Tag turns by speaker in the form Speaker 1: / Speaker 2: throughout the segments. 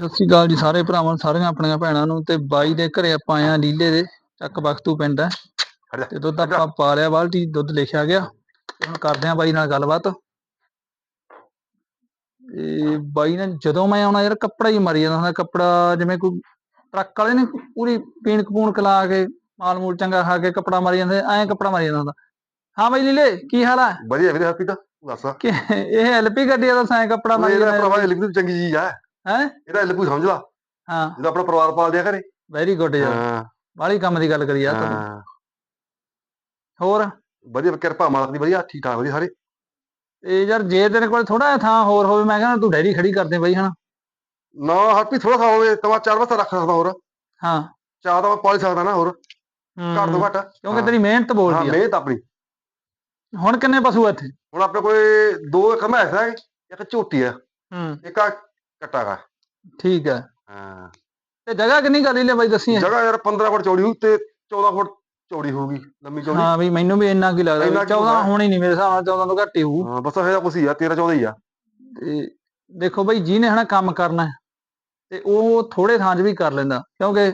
Speaker 1: ਸਤਿ ਸ਼੍ਰੀ ਅਕਾਲ ਜੀ ਸਾਰੇ ਭਰਾਵਾਂ ਨੂੰ ਸਾਰੀਆਂ ਆਪਣੀਆਂ ਭੈਣਾਂ ਨੂੰ ਤੇ ਬਾਈ ਦੇ ਘਰੇ ਆਪਾਂ ਆਏ ਆ ਲੀਲੇ ਦੇ ਚੱਕ ਬਖਤੂ ਪਿੰਡ ਹੈ। ਤੇ ਦੁੱਧ ਆਪਾਂ ਪਾ ਲਿਆ ਬਾਲਟੀ ਦੁੱਧ ਲਿਖਿਆ ਗਿਆ। ਤੇ ਹੁਣ ਕਰਦੇ ਆ ਬਾਈ ਨਾਲ ਗੱਲਬਾਤ। ਤੇ ਬਾਈ ਨੇ ਜਦੋਂ ਮੈਂ ਆਉਣਾ ਯਾਰ ਕੱਪੜਾ ਹੀ ਮਰੀ ਜਾਂਦਾ ਹੁੰਦਾ ਕੱਪੜਾ ਜਿਵੇਂ ਕੋਈ ਟਰੱਕ ਵਾਲੇ ਨੇ ਪੂਰੀ ਪੀਣ ਕਪੂਣ ਕਲਾ ਕੇ ਮਾਲ ਮੂਲ ਚੰਗਾ ਖਾ ਕੇ ਕੱਪੜਾ ਮਾਰੀ ਜਾਂਦੇ ਐਂ ਕੱਪੜਾ ਮਾਰੀ ਜਾਂਦਾ ਹੁੰਦਾ। ਹਾਂ ਬਾਈ ਲੀਲੇ ਕੀ ਹਾਲ ਆ
Speaker 2: ਵਧੀਆ ਵੀਰੇ ਹਰਪ੍ਰੀਤ ਤੂੰ ਦੱਸ।
Speaker 1: ਕਿ ਇਹ ਐਲਪੀ ਗੱਡੀ ਦਾ ਸਾਂ ਕੱਪੜਾ ਮਾਰੀ ਜਾਂਦਾ
Speaker 2: ਭਰਾਵਾ ਲਿਖਦੀ ਚੰਗੀ ਚੀਜ਼ ਆ।
Speaker 1: ਹੈ?
Speaker 2: ਇਹਦਾ ਲਿਖੂ ਸਮਝ ਲਾ।
Speaker 1: ਹਾਂ।
Speaker 2: ਜਿਹਦਾ ਆਪਣਾ ਪਰਿਵਾਰ ਪਾਲਦੇ ਆ ਘਰੇ
Speaker 1: ਵੈਰੀ ਗੁੱਡ ਯਾਰ।
Speaker 2: ਹਾਂ।
Speaker 1: ਵਾਲੀ ਕੰਮ ਦੀ ਗੱਲ ਕਰੀ ਯਾਰ ਤੂੰ।
Speaker 2: ਹਾਂ।
Speaker 1: ਹੋਰ?
Speaker 2: ਵਧੀਆ ਕਿਰਪਾ ਮਾਲਕ ਦੀ ਵਧੀਆ ਠੀਕ ਠਾਕ ਵਧੀਆ ਸਾਰੇ।
Speaker 1: ਤੇ ਯਾਰ ਜੇ ਤੇਰੇ ਕੋਲ ਥੋੜਾ ਜਿਹਾ ਥਾਂ ਹੋਰ ਹੋਵੇ ਮੈਂ ਕਹਿੰਦਾ ਤੂੰ ਡੈਰੀ ਖੜੀ ਕਰਦੇ ਬਈ ਹਨਾ।
Speaker 2: ਨਾ ਹਰਪ੍ਰੀਤ ਥੋੜਾ ਖਾ ਹੋਵੇ ਤਵਾ ਚਾਰ ਵਾਸਤੇ ਰੱਖ ਸਕਦਾ ਹੋਰ।
Speaker 1: ਹਾਂ।
Speaker 2: ਚਾਹ ਤਾਂ ਮੈਂ ਪਾਲ ਸਕਦਾ ਨਾ ਹੋਰ। ਘੱਟ ਤੋਂ। ਘੱਟ।
Speaker 1: ਕਿਉਂਕਿ। ਤੇਰੀ ਮਿਹਨਤ
Speaker 2: ਹਾਂ
Speaker 1: ਬੋਲਦੀ ਆ।
Speaker 2: ਮਿਹਨਤ ਆਪਣੀ।
Speaker 1: ਹੁਣ ਕਿੰਨੇ ਪਸ਼ੂ ਆ ਇੱਥੇ?
Speaker 2: ਹੁਣ ਆਪਣੇ ਕੋਲ ਦੋ ਇੱਕ ਮੈਸ ਹੈ ਇੱਕ ਝੋਟੀ ਹੈ
Speaker 1: ਹੂੰ।
Speaker 2: ਇੱਕ ਆ ਕੱਟਾ ਗਾ
Speaker 1: ਠੀਕ ਹੈ।
Speaker 2: ਹਾਂ।
Speaker 1: ਤੇ ਜਗ੍ਹਾ ਕਿੰਨੀ ਕਰ ਲੈ ਬਾਈ ਦੱਸੀ
Speaker 2: ਜਗ੍ਹਾ ਯਾਰ 15 ਫੁੱਟ ਚੌੜੀ ਹੋਊ ਤੇ 14 ਫੁੱਟ ਚੌੜੀ ਹੋਊਗੀ ਲੰਮੀ ਚੌੜੀ।
Speaker 1: ਹਾਂ ਵੀ ਮੈਨੂੰ ਵੀ ਇੰਨਾ ਕੀ ਲੱਗਦਾ
Speaker 2: ਇੰਨਾ
Speaker 1: ਵੀ
Speaker 2: ਕੀ
Speaker 1: 14
Speaker 2: ਹੋਣਾ।
Speaker 1: ਨਹੀਂ ਮੇਰੇ ਹਿਸਾਬ ਨਾਲ 14 ਤੋਂ ਘੱਟ ਹੀ ਹੋਊ।
Speaker 2: ਹਾਂ ਬਸ ਇਹਦਾ ਹੀ ਆ 13 14 ਹੀ ਆ।
Speaker 1: ਤੇ ਦੇਖੋ ਬਈ ਜਿਹਨੇ ਹਨਾ ਕੰਮ ਕਰਨਾ ਤੇ ਉਹ ਥੋੜੇ ਥਾਂ 'ਚ ਵੀ ਕਰ ਲੈਂਦਾ ਕਿਉਂਕਿ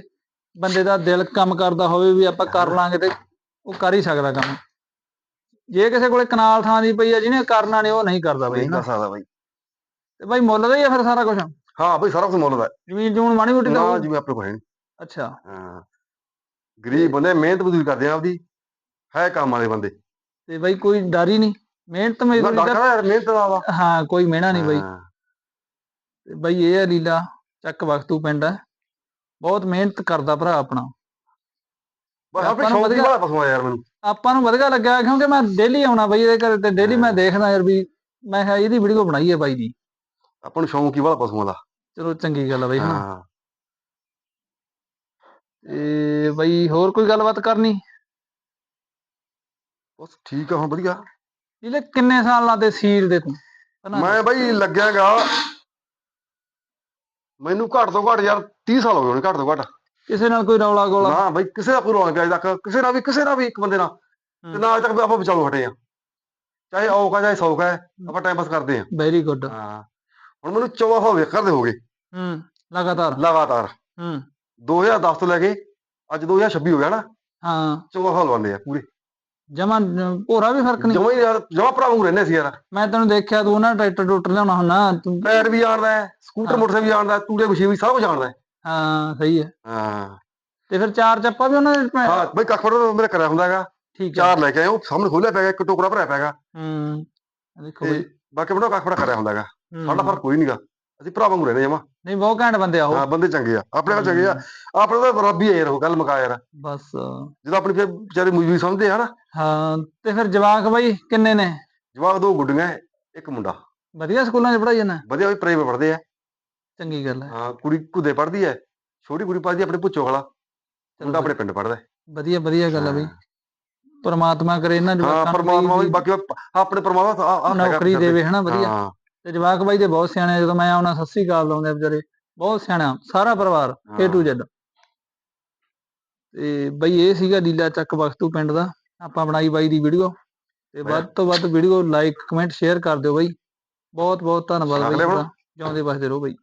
Speaker 1: ਬੰਦੇ ਦਾ ਦਿਲ ਕੰਮ ਕਰਦਾ ਹੋਵੇ ਵੀ ਆਪਾਂ ਕਰ ਲਾਂਗੇ ਤੇ ਉਹ ਕਰ ਹੀ ਸਕਦਾ ਕੰਮ। ਜੇ ਕਿਸੇ ਕੋਲੇ ਕਨਾਲ ਥਾਂ ਦੀ ਪਈ ਆ ਜਿਹਨੇ ਕਰਨਾ ਨਹੀਂ ਉਹ ਨਹੀਂ ਕਰਦਾ ਬਈ
Speaker 2: ਨਹੀਂ। ਕਰ ਸਕਦਾ ਬਾਈ।
Speaker 1: ਤੇ ਬਾਈ ਮੁੱਲ ਦਾ ਹੀ ਆ ਫਿਰ ਸਾਰਾ ਕੁਝ
Speaker 2: ਹਾਂ ਬਈ ਸਾਰਾ ਕੁਝ ਮੁੱਲ ਦਾ। ਹੈ।
Speaker 1: ਜ਼ਮੀਨ ਜੂਨ ਮਾੜੀ ਮੋਟੀ ਦਾ
Speaker 2: ਨਾ
Speaker 1: ਹੋਊ।
Speaker 2: ਜਿਵੇਂ ਆਪਣੇ ਕੋਲ ਹੈ ਨੀ।
Speaker 1: ਅੱਛਾ।
Speaker 2: ਹਾਂ। ਗਰੀਬ ਬੰਦੇ ਮਿਹਨਤ ਮਜ਼ਦੂਰੀ ਕਰਦੇ ਆ ਆਪਦੀ। ਹੈ ਕੰਮ ਵਾਲੇ ਬੰਦੇ।
Speaker 1: ਤੇ ਬਾਈ ਕੋਈ ਡਰ ਹੀ ਨਹੀਂ। ਮਿਹਨਤ
Speaker 2: ਨਾ
Speaker 1: ਮਜ਼ਦੂਰੀ ਦਾ
Speaker 2: ਡਾਕਟਰ ਯਾਰ ਮਿਹਨਤ ਦਾ ਵਾ।
Speaker 1: ਹਾਂ ਕੋਈ ਮਿਹਣਾ ਨਹੀਂ ਬਾਈ।
Speaker 2: ਹਾਂ।
Speaker 1: ਤੇ ਬਾਈ ਇਹ ਆ ਲੀਲਾ ਚੱਕ ਵਖਤੂ ਪਿੰਡ ਹੈ ਬਹੁਤ ਮਿਹਨਤ ਕਰਦਾ ਭਰਾ ਆਪਣਾ।
Speaker 2: ਬਸ
Speaker 1: ਆਪਾਂ ਨੂੰ
Speaker 2: ਸ਼ੌਂਕ ਦੀ
Speaker 1: ਵਧੀਆ-
Speaker 2: ਬਾਤ ਪਸਵਾ ਯਾਰ ਮੈਨੂੰ।
Speaker 1: ਆਪਾਂ ਨੂੰ ਵਧੀਆ ਲੱਗਿਆ ਕਿਉਂਕਿ ਮੈਂ ਡੇਲੀ ਆਉਣਾ ਬਾਈ ਇਹਦੇ ਘਰ ਤੇ। ਡੇਲੀ ਮੈਂ। ਦੇਖਦਾ ਯਾਰ ਵੀ ਮੈਂ ਕਿਹਾ ਇਹਦੀ ਵੀਡੀਓ ਬਣਾਈ ਹੈ ਬਾਈ ਦੀ।
Speaker 2: ਆਪਾਂ ਨੂੰ ਸ਼ੌਂਕ ਹੀ ਬਾਤ ਪਸਵਾ ਦਾ।
Speaker 1: ਚਲੋ ਚੰਗੀ ਗੱਲ ਆ ਬਾਈ ਹਾਂ।
Speaker 2: ਹਾਂ।
Speaker 1: ਤੇ ਬਾਈ ਹੋਰ ਕੋਈ ਗੱਲਬਾਤ ਕਰਨੀ?
Speaker 2: ਬਸ ਠੀਕ ਆ ਹੁਣ ਵਧੀਆ।
Speaker 1: ਇਹਦੇ ਕਿੰਨੇ ਸਾਲ ਲਾਦੇ ਸੀਰ ਦੇ ਤੂੰ?
Speaker 2: ਮੈਂ ਬਾਈ ਲੱਗਿਆਗਾ ਮੈਨੂੰ ਘੱਟ ਤੋਂ ਘੱਟ ਯਾਰ 30 ਸਾਲ ਹੋ ਗਏ ਹੋਣੇ ਘੱਟ ਤੋਂ ਘੱਟ।
Speaker 1: ਕਿਸੇ ਨਾਲ ਕੋਈ ਰੌਲਾ ਗੋਲਾ?
Speaker 2: ਨਾ ਬਾਈ ਕਿਸੇ ਦਾ ਕੋਈ ਰੌਲਾ ਨਹੀਂ ਅਜੇ ਤੱਕ। ਕਿਸੇ ਨਾਲ ਵੀ ਕਿਸੇ ਨਾਲ ਵੀ ਇੱਕ ਬੰਦੇ ਨਾਲ। ਤੇ ਨਾ ਅਜੇ ਤੱਕ ਆਪਾਂ ਵਿਚਾਲੋ ਹਟੇ ਆ। ਚਾਹੇ ਔਕਾ ਚਾਹੇ ਸੌਕਾ ਹੈ। ਆਪਾਂ ਟਾਈਮ ਪਾਸ ਕਰਦੇ ਆ।
Speaker 1: ਵੈਰੀ ਗੁੱਡ
Speaker 2: ਹਾਂ। ਹੁਣ ਮੈਨੂੰ 14 ਸਾਲ ਹੋ ਗਏ ਕਰਦੇ ਹੋ ਗਏ।
Speaker 1: ਹੂੰ ਲਗਾਤਾਰ।
Speaker 2: ਲਗਾਤਾਰ।
Speaker 1: ਹੂੰ।
Speaker 2: 2010 ਤੋਂ ਲੈ ਕੇ ਅੱਜ 2026 ਹੋ ਗਿਆ ਨਾ।
Speaker 1: ਹਾਂ।
Speaker 2: 14 ਸਾਲ ਬੰਦੇ ਆ ਪੂਰੇ।
Speaker 1: ਜਮਾ ਭੋਰਾ ਵੀ ਫ਼ਰਕ ਨਹੀਂ।
Speaker 2: ਜਮਾ ਯਾਰ ਜਮਾ ਰਹਿੰਦੇ ਸੀ ਯਾਰ।
Speaker 1: ਮੈਂ ਤੈਨੂੰ ਦੇਖਿਆ ਤੂੰ ਨਾ ਟਰੈਕਟਰ ਟੂਟਰ ਲਿਆਉਣਾ ਹੁੰਦਾ ਤੂੰ
Speaker 2: ਟਾਇਰ ਵੀ ਜਾਣਦਾ ਸਕੂਟਰ। ਮੋਟਰਸਾਈਕਲ ਵੀ ਜਾਣਦਾ ਤੂੜੇ ਮਸ਼ੀਨ ਵੀ ਸਭ ਕੁਝ ਜਾਣਦਾ ਹੈ।
Speaker 1: ਸਹੀ ਹੈ।
Speaker 2: ਹਾਂ।
Speaker 1: ਤੇ ਫਿਰ ਚਾਰ ਚੱਪਾ ਵੀ ਉਹਨਾਂ ਦੇ ਪੈ-
Speaker 2: ਹਾਂ ਬਈ ਕੱਖੜ ਮੇਰੇ ਕਰਿਆ ਹੁੰਦਾ ਹੈਗਾ।
Speaker 1: ਠੀਕ
Speaker 2: ਚਾਰ ਲੈ ਕੇ ਆਏ ਉਹ ਸਾਹਮਣੇ ਖੋਲਿਆ ਪਿਆ ਇੱਕ ਟੋਕਰਾ ਭਰਿਆ ਪਿਆ ਹੈਗਾ।
Speaker 1: ਹੂੰ। ਦੇਖੋ ਬਈ।
Speaker 2: ਬਾਕੀ ਬਣਾ ਕੱਖੜਾ ਕਰਿਆ ਹੁੰਦਾ ਹੈਗਾ। ਸਾਡਾ ਫ਼ਰਕ ਕੋਈ ਨਹੀਂਗਾ ਅਸੀਂ ਭਰਾ ਵਾਂਗੂ ਰਹਿੰਦੇ ਜਮਾ।
Speaker 1: ਨਹੀਂ ਬਹੁਤ ਘੈਂਟ ਬੰਦੇ ਆ ਉਹ।
Speaker 2: ਹਾਂ ਬੰਦੇ ਚੰਗੇ ਆ। ਆਪਣੇ ਨਾਲ ਚੰਗੇ ਆ। ਆਪਣੇ ਤਾਂ ਰੱਬ ਹੀ ਆ ਯਾਰ ਉਹ ਗੱਲ ਮੁਕਾ ਯਾਰ।
Speaker 1: ਬਸ।
Speaker 2: ਜਦੋਂ ਆਪਣੀ ਫਿਰ ਵਿਚਾਰੇ ਮਜਬੂਰੀ ਸਮਝਦੇ ਆ ਨਾ।
Speaker 1: ਹਾਂ ਤੇ ਫਿਰ ਜਵਾਕ ਬਾਈ ਕਿੰਨੇ ਨੇ?
Speaker 2: ਜਵਾਕ ਦੋ ਗੁੱਡੀਆਂ ਇੱਕ ਮੁੰਡਾ।
Speaker 1: ਵਧੀਆ ਸਕੂਲਾਂ 'ਚ ਪੜਾਈ ਜਾਂਦਾ?
Speaker 2: ਵਧੀਆ ਵੀ ਪ੍ਰਾਈਵੇਟ ਪੜ੍ਹਦੇ ਆ।
Speaker 1: ਚੰਗੀ ਗੱਲ ਹੈ
Speaker 2: ਹਾਂ ਕੁੜੀ ਕੁਦੇ ਪੜ੍ਹਦੀ ਹੈ ਛੋਟੀ ਕੁੜੀ ਪੜ੍ਹਦੀ ਆ ਆਪਣੇ ਪੁੱਛੋ ਵਾਲਾ ਮੁੰਡਾ ਆਪਣੇ ਪਿੰਡ ਪੜ੍ਹਦਾ। ਹੈ।
Speaker 1: ਵਧੀਆ ਵਧੀਆ ਗੱਲ ਹੈ ਬਈ। ਪਰਮਾਤਮਾ ਕਰੇ ਇਹਨਾਂ
Speaker 2: ਹਾਂ
Speaker 1: ਜਵਾਕਾਂ ਨੂੰ
Speaker 2: ਪਰਮਾਤਮਾ ਵੀ ਬਾਕੀ ਆਪਣੇ ਪਰਮਾਤਮਾ ਆ- ਆ ਹੈਗਾ
Speaker 1: ਨੌਕਰੀ। ਦੇਵੇ ਹਨਾ ਵਧੀਆ।
Speaker 2: ਹਾਂ।
Speaker 1: ਤੇ ਜਵਾਕ ਬਾਈ ਦੇ ਬਹੁਤ ਸਿਆਣੇ ਜਦੋਂ ਮੈਂ ਆਉਣਾ ਸਤਿ ਸ੍ਰੀ ਅਕਾਲ ਲਾਉਂਦੇ ਵਿਚਾਰੇ ਬਹੁਤ ਸਿਆਣਾ ਸਾਰਾ ਪਰਿਵਾਰ A to Z ਤੇ ਬਈ ਇਹ ਸੀਗਾ ਲੀਲਾ ਚੱਕ ਬਖਤੂ ਪਿੰਡ ਦਾ ਆਪਾਂ ਬਣਾਈ ਬਾਈ ਦੀ ਵੀਡੀਓ। ਤੇ ਵੱਧ ਤੋਂ ਵੱਧ ਵੀਡੀਓ ਲਾਈਕ ਕਮੈਂਟ ਸ਼ੇਅਰ ਕਰ ਦਿਓ ਬਾਈ। ਬਹੁਤ ਬਹੁਤ ਧੰਨਵਾਦ ਬਾਈ ਜਿਉਂਦੇ ਵਸਦੇ ਰਹੋ ਬਾਈ।